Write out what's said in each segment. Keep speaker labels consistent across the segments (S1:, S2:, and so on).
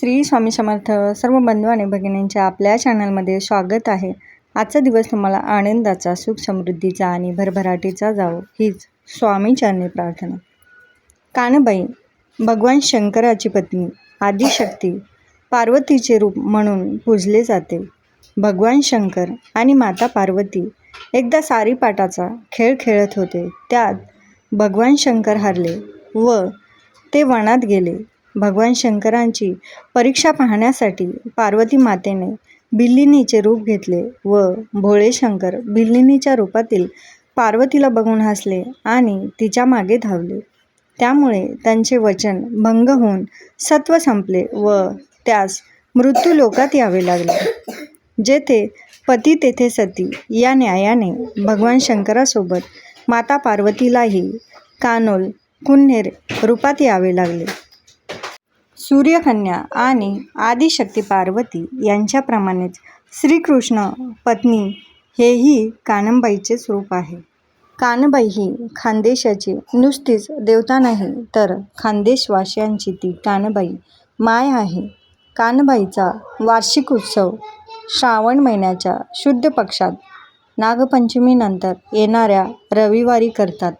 S1: श्री स्वामी समर्थ सर्व बंधू आणि भगिनींच्या आपल्या चॅनलमध्ये स्वागत आहे. आजचा दिवस तुम्हाला आनंदाचा सुख समृद्धीचा आणि भरभराटीचा जावो हीच स्वामीचरणी प्रार्थना. कानबाई भगवान शंकराची पत्नी आदिशक्ती पार्वतीचे रूप म्हणून पूजले जाते. भगवान शंकर आणि माता पार्वती एकदा सारीपाटाचा खेळ खेळत होते. त्यात भगवान शंकर हरले व ते वनात गेले. भगवान शंकरांची परीक्षा पाहण्यासाठी पार्वती मातेने बिल्लिनीचे रूप घेतले व भोळे शंकर बिल्लिनीच्या रूपातील पार्वतीला बघून हसले आणि तिच्यामागे धावले. त्यामुळे त्यांचे वचन भंग होऊन सत्व संपले व त्यास मृत्यू लोकात यावे लागले. जेथे पती तेथे सती या न्यायाने भगवान शंकरासोबत माता पार्वतीलाही कानोल कुन्हेर रूपात यावे लागले. सूर्यकन्या आणि आदिशक्ती पार्वती यांच्याप्रमाणेच श्रीकृष्ण पत्नी हेही कानंबाईचे रूप आहे. कानबाई ही खानदेशाची नुसतीच देवता नाही तर खानदेशवासियांची ती कानबाई माय आहे. कानबाईचा वार्षिक उत्सव श्रावण महिन्याच्या शुद्ध पक्षात नागपंचमीनंतर येणाऱ्या रविवारी करतात.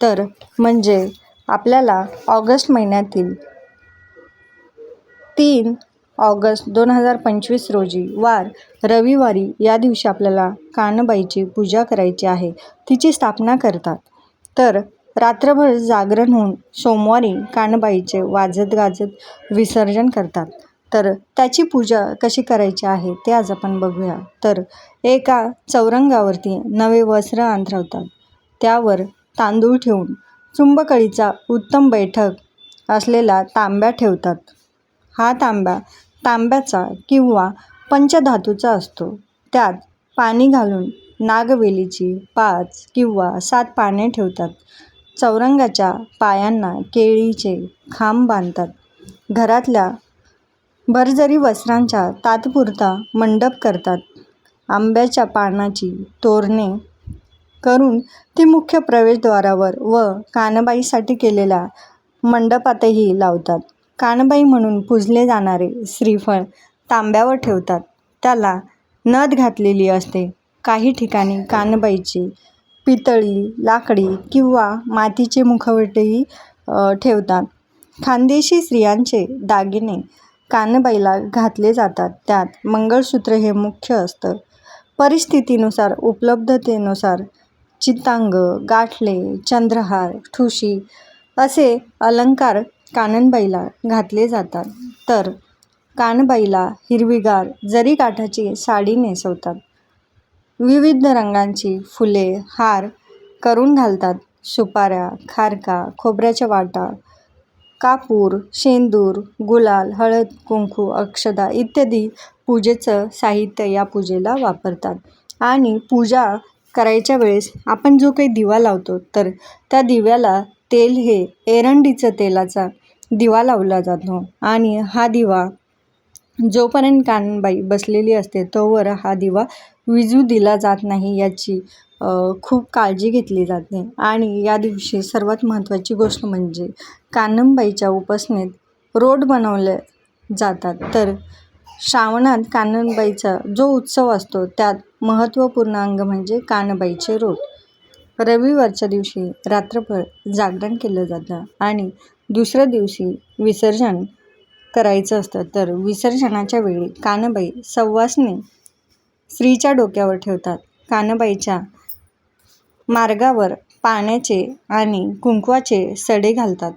S1: तर म्हणजे आपल्याला ऑगस्ट महिन्यातील तीन ऑगस्ट दोन हजार पंचवीस रोजी वार रविवारी या दिवशी आपल्याला कानबाईची पूजा करायची आहे. तिची स्थापना करतात. तर रात्रभर जागरण होऊन सोमवारी कानबाईचे वाजत गाजत विसर्जन करतात. तर त्याची पूजा कशी करायची आहे ते आज आपण बघूया. तर एका चौरंगावरती नवे वस्त्र अंथरवतात. त्यावर तांदूळ ठेवून चुंबकळीचा उत्तम बैठक असलेला तांब्या ठेवतात. हा तांब्या तांब्याचा किंवा पंचधातूचा असतो. त्यात पाणी घालून नागवेलीची पाच किंवा सात पाने ठेवतात. चौरंगाच्या पायांना केळीचे खांब बांधतात. घरातल्या भरजरी वस्त्रांच्या तात्पुरता मंडप करतात. आंब्याच्या पानाची तोरणे करून ती मुख्य प्रवेशद्वारावर व कानबाईसाठी केलेल्या मंडपातही लावतात. कानबाई म्हणून पूजले जाणारे श्रीफळ तांब्यावर ठेवतात. त्याला नथ घातलेली असते. काही ठिकाणी कानबाईची पितळी लाकडी किंवा मातीचे मुखवटेही ठेवतात. खानदेशी स्त्रियांचे दागिने कानबाईला घातले जातात. त्यात मंगळसूत्र हे मुख्य असतं. परिस्थितीनुसार उपलब्धतेनुसार चितांग गाठले चंद्रहार ठुशी असे अलंकार काननबाईला घातले जातात. तर कानबाईला हिरवीगार जरी काठाची साडी नेसवतात. विविध रंगांची फुले हार करून घालतात. सुपाऱ्या खारका खोबऱ्याच्या वाटा कापूर शेंदूर गुलाल हळद कुंकू अक्षदा इत्यादी पूजेचं साहित्य या पूजेला वापरतात. आणि पूजा करायच्या वेळेस आपण जो काही दिवा लावतो तर त्या दिव्याला तेल हे एरंडीचं तेलाचा दिवा लावला जातो आणि हा दिवा जोपर्यंत कानबाई बसलेली असते तोवर हा दिवा विजू दिला जात नाही याची खूप काळजी घेतली जाते. आणि या दिवशी सर्वात महत्त्वाची गोष्ट म्हणजे कानंबाईच्या उपासनेत रोड बनवले जातात. तर श्रावणात काननबाईचा जो उत्सव असतो त्यात महत्त्वपूर्ण अंग म्हणजे कानबाईचे रोड. रविवारच्या दिवशी रात्रभर जागरण केलं जातं आणि दुसऱ्या दिवशी विसर्जन करायचं असतं. तर विसर्जनाच्या वेळी कानबाई सवासणी स्त्रीच्या डोक्यावर ठेवतात. कानबाईच्या मार्गावर पाण्याचे आणि कुंकवाचे सडे घालतात.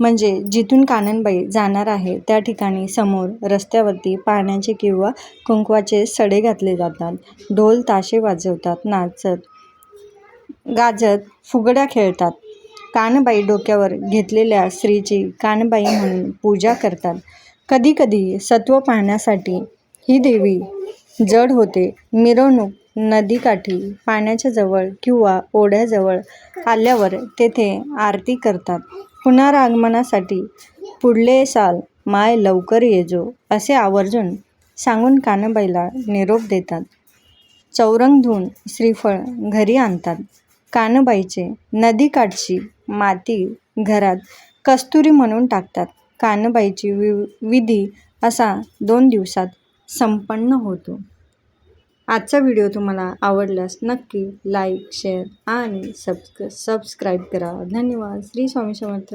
S1: म्हणजे जिथून काननबाई जाणार आहे त्या ठिकाणी समोर रस्त्यावरती पाण्याचे किंवा कुंकवाचे सडे घातले जातात. ढोल ताशे वाजवतात नाचत गाजत फुगड्या खेळतात. कानबाई डोक्यावर घेतलेल्या स्त्रीची कानबाई म्हणून पूजा करतात. कधीकधी सत्व पाहण्यासाठी ही देवी जड होते. मिरवणूक नदीकाठी पाण्याच्या जवळ किंवा ओढ्याजवळ आल्यावर तेथे आरती करतात. पुनरागमनासाठी पुढले साल माय लवकर येजो असे आवर्जून सांगून कानबाईला निरोप देतात. चौरंग धुवून श्रीफळ घरी आणतात. कानबाईचे नदीकाठची माती घरात कस्तुरी म्हणून टाकतात. कानबाईची वि विधी असा दोन दिवसात संपन्न होतो. आजचा व्हिडिओ तुम्हाला आवडल्यास नक्की लाईक शेअर आणि सबस्क सबस्क्राईब करा. धन्यवाद. श्री स्वामी समर्थ.